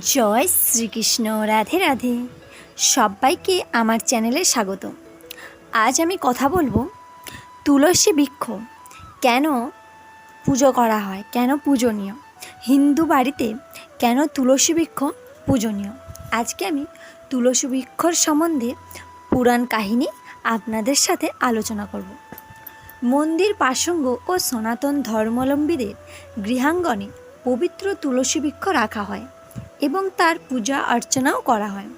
জয় শ্রীকৃষ্ণ, রাধে রাধে। সবাইকে আমার চ্যানেলে স্বাগত। আজ আমি কথা বলব তুলসী বৃক্ষ। কেন পুজো করা হয়? কেন পূজনীয়? হিন্দু বাড়িতে কেন তুলসী বৃক্ষ পূজনীয়? আজকে আমি তুলসী বৃক্ষর সম্বন্ধে পুরাণ কাহিনী আপনাদের সাথে আলোচনা করব। মন্দির পাসঙ্গ ও সনাতন ধর্মাবলম্বীদের গৃহাঙ্গনে পবিত্র তুলসী বৃক্ষ রাখা হয়। এবং তার পূজা অর্চনাও করা হয়।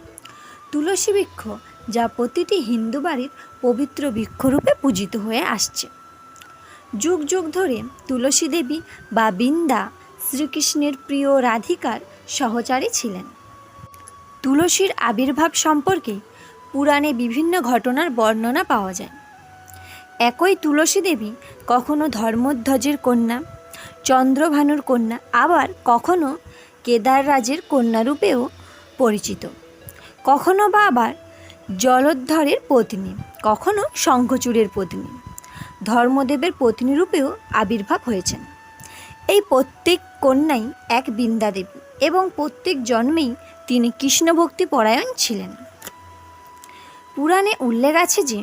তুলসী বৃক্ষ, যা প্রতিটি হিন্দু বাড়ির পবিত্র বৃক্ষরূপে পূজিত হয়ে আসছে। যুগ যুগ ধরে তুলসী দেবী বা বৃন্দা শ্রীকৃষ্ণের প্রিয় রাধিকার সহচারী ছিলেন। তুলসীর আবির্ভাব সম্পর্কে পুরাণে বিভিন্ন ঘটনার বর্ণনা পাওয়া যায়। একই তুলসী দেবী কখনো ধর্মধ্বজের কন্যা, চন্দ্রভানুর কন্যা, আবার কখনো কেদাররাজের কন্যারূপেও পরিচিত। কখনো বা আবার জলোদ্ধরের পত্নী, কখনো শঙ্খচূড়ের পত্নী, ধর্মদেবের পত্নীরূপেও আবির্ভাব হয়েছেন। এই প্রত্যেক কন্যাই এক বৃন্দা দেবী এবং প্রত্যেক জন্মেই তিনি কৃষ্ণভক্তি পরায়ণ ছিলেন। পুরাণে উল্লেখ আছে যে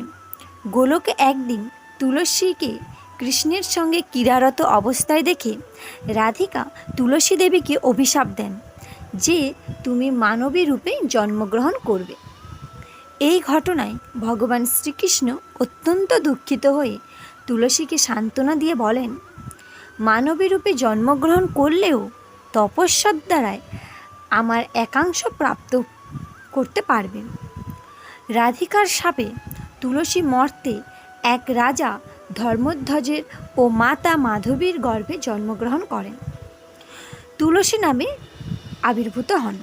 গোলকে একদিন তুলসীকে কৃষ্ণের সঙ্গে ক্রীড়ারত অবস্থায় দেখে রাধিকা তুলসী দেবীকে অভিশাপ দেন, যে তুমি মানবী রূপে জন্মগ্রহণ করবে। এই ঘটনায় ভগবান শ্রীকৃষ্ণ অত্যন্ত দুঃখিত হয়ে তুলসীকে সান্ত্বনা দিয়ে বলেন, মানবী রূপে জন্মগ্রহণ করলেও তপস্যার দ্বারায় আমার একাংশ প্রাপ্ত করতে পারবেন রাধিকার সাপে তুলসী মর্তে এক রাজা ধর্মধ্বজের ও মাতা মাধবীর গর্ভে জন্মগ্রহণ করেন। তুলসী নামে আবির্ভূত হন।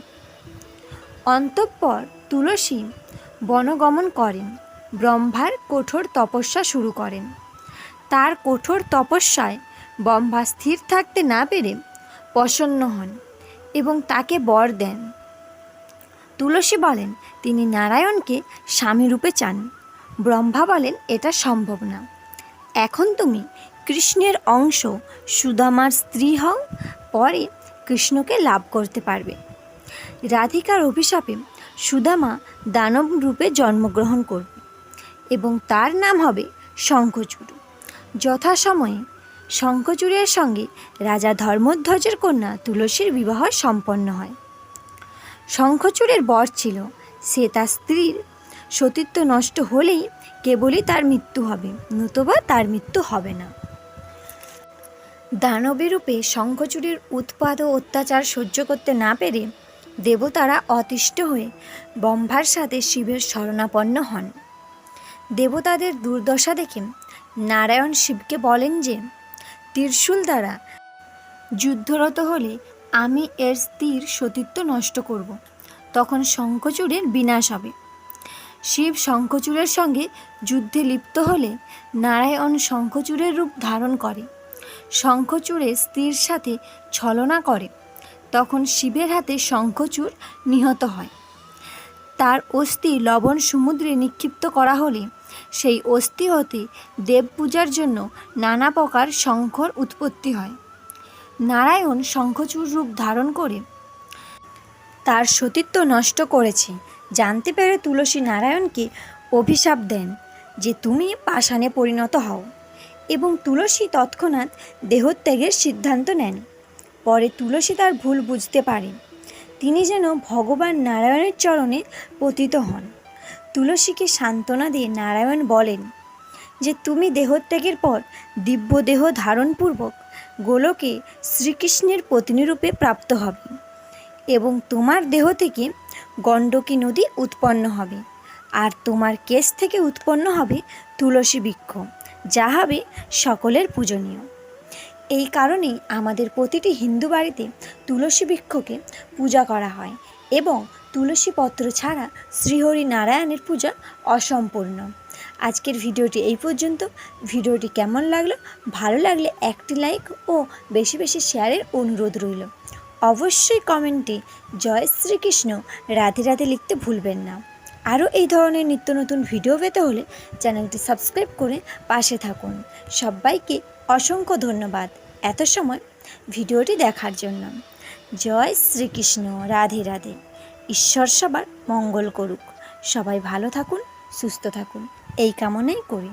অন্তঃপর তুলসী বনগমন করেন। ব্রহ্মার কঠোর তপস্যা শুরু করেন। তার কঠোর তপস্যায় ব্রহ্মা স্থির থাকতে না পেরে প্রসন্ন হন এবং তাকে বর দেন। তুলসী বলেন, তিনি নারায়ণকে স্বামীরূপে চান। ব্রহ্মা বলেন, এটা সম্ভব না। এখন তুমি কৃষ্ণের অংশ সুদামার স্ত্রী হও, পরে কৃষ্ণকে লাভ করতে পারবে। রাধিকার অভিশাপে সুদামা দানব রূপে জন্মগ্রহণ করবে এবং তার নাম হবে শঙ্খচূড়। যথাসময়ে শঙ্খচূড়ের সঙ্গে রাজা ধর্মধ্বজের কন্যা তুলসীর বিবাহ সম্পন্ন হয়। শঙ্খচূড়ের বর ছিল সে তার স্ত্রীর সতীত্ব নষ্ট হলেই কেবলই তার মৃত্যু হবে, নতুবা তার মৃত্যু হবে না। দানবীরূপে শঙ্খচূড়ের উৎপাদ ও অত্যাচার সহ্য করতে না পেরে দেবতারা অতিষ্ঠ হয়ে ব্রহ্মার সাথে শিবের শরণাপন্ন হন। দেবতাদের দুর্দশা দেখে নারায়ণ শিবকে বলেন যে, ত্রিশূল দ্বারা যুদ্ধরত হলে আমি এর স্থির সতীত্ব নষ্ট করব, তখন শঙ্খচূড়ের বিনাশ হবে। শিব শঙ্খচূড়ের সঙ্গে যুদ্ধে লিপ্ত হলে নারায়ণ শঙ্খচূড়ের রূপ ধারণ করে। শঙ্খচূড়ে স্ত্রীর সাথে ছলনা করে। তখন শিবের হাতে শঙ্খচূড় নিহত হয়। তার অস্থি লবণ সমুদ্রে নিক্ষিপ্ত করা হলে সেই অস্থি হতে দেব পূজার জন্য নানা প্রকার শঙ্খর উৎপত্তি হয়। নারায়ণ শঙ্খচূড় রূপ ধারণ করে তার সতীত্ব নষ্ট করেছে। জানতে পেরে তুলসী নারায়ণকে অভিশাপ দেন যে তুমি পাষাণে পরিণত হও এবং তুলসী তৎক্ষণাৎ দেহত্যাগের সিদ্ধান্ত নেন। পরে তুলসী তার ভুল বুঝতে পারেন তিনি যেন ভগবান নারায়ণের চরণে পতিত হন। তুলসীকে সান্ত্বনা দিয়ে নারায়ণ বলেন যে তুমি দেহত্যাগের পর দিব্য দেহ ধারণপূর্বক গোলকে শ্রীকৃষ্ণের পত্নীরূপে প্রাপ্ত হবে এবং তোমার দেহ থেকে গণ্ডকী নদী উৎপন্ন হবে। আর তোমার কেশ থেকে উৎপন্ন হবে তুলসী বৃক্ষ, যা হবে সকলের পূজনীয়। এই কারণেই আমাদের প্রতিটি হিন্দু বাড়িতে তুলসী বৃক্ষকে পূজা করা হয় এবং তুলসী পত্র ছাড়া শ্রীহরি নারায়ণের পূজা অসম্পূর্ণ। আজকের ভিডিওটি এই পর্যন্ত। ভিডিওটি কেমন লাগল? ভালো লাগলে একটি লাইক ও বেশি বেশি শেয়ারের অনুরোধ রইল। অবশ্যই কমেন্টে জয় শ্রীকৃষ্ণ, রাধে রাধে লিখতে ভুলবেন না। আরও এই ধরনের নিত্য নতুন ভিডিও পেতে হলে চ্যানেলটি সাবস্ক্রাইব করে পাশে থাকুন। সবাইকে অসংখ্য ধন্যবাদ এত সময় ভিডিওটি দেখার জন্য। জয় শ্রীকৃষ্ণ, রাধে রাধে। ঈশ্বর সবার মঙ্গল করুক। সবাই ভালো থাকুন, সুস্থ থাকুন। এই কামনাই করি।